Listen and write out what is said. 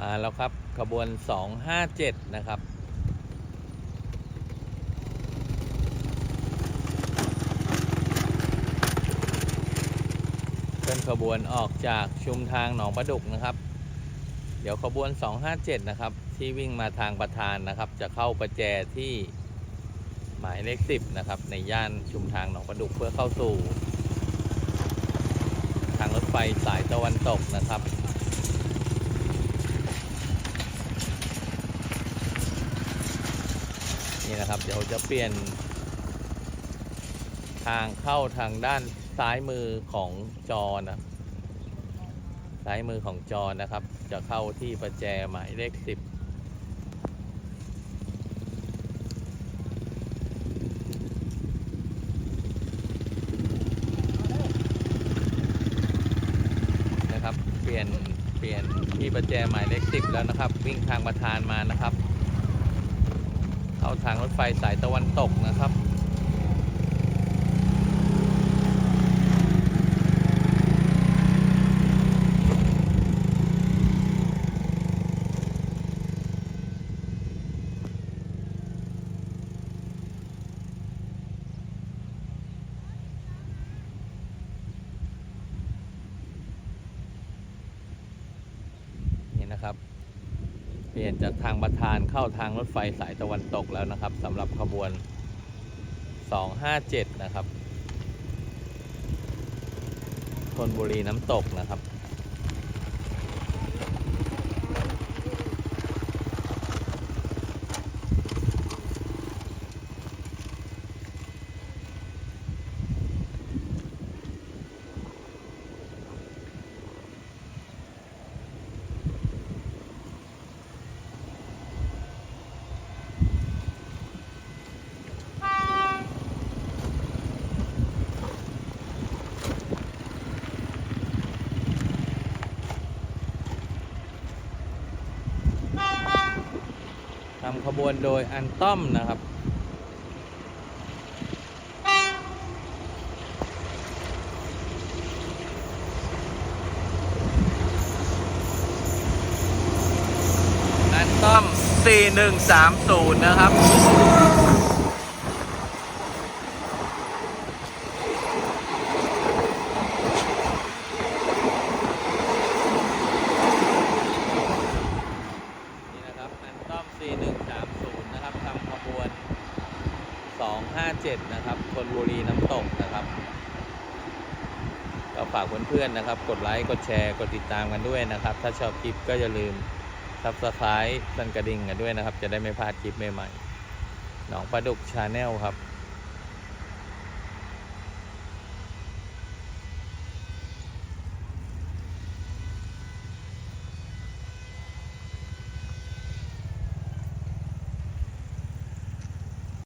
มาแล้วครับขบวน 257 นะครับเคลื่อนขบวนออกจากชุมทางหนองประดุกนะครับ เดี๋ยวขบวน 257 นะครับ ที่วิ่งมาทางประธานนะครับ จะเข้าประแจที่หมายเลข 10 นะครับ ในย่านชุมทางหนองประดุกเพื่อเข้าสู่ ทางรถไฟสายตะวันตกนะครับ นะครับ เดี๋ยวจะเปลี่ยน ทางเข้าทางด้านซ้ายมือของจอนะซ้ายมือของจอนะครับ จะเข้าที่ประแจหมายเลข10นะครับ เปลี่ยนเปลี่ยนที่ประแจหมายเลข10แล้วนะครับ วิ่งทางประธานมานะครับ เข้าทางรถไฟสายตะวันตกนะครับนี่นะครับ เปลี่ยนจากทางประธานเข้าทางรถไฟสายตะวันตกแล้วนะครับสำหรับขบวน 257 นะครับธนบุรีน้ำตกนะครับ ทำขบวนโดยอันต้อมนะครับอันต้อม 4130 นะครับ นี่นะครับ อันต้อม 4130 นะครับทำขบวน 257 นะครับชนบุรีน้ำตกนะครับ ก็ฝากเพื่อนๆนะครับ กดไลค์ กดแชร์ กดติดตามกันด้วยนะครับ ถ้าชอบคลิปก็อย่าลืมซับสไครต์สั่นกระดิ่งกันด้วยนะครับ จะได้ไม่พลาดคลิปใหม่ๆหนองปลาดุกชาแนลครับ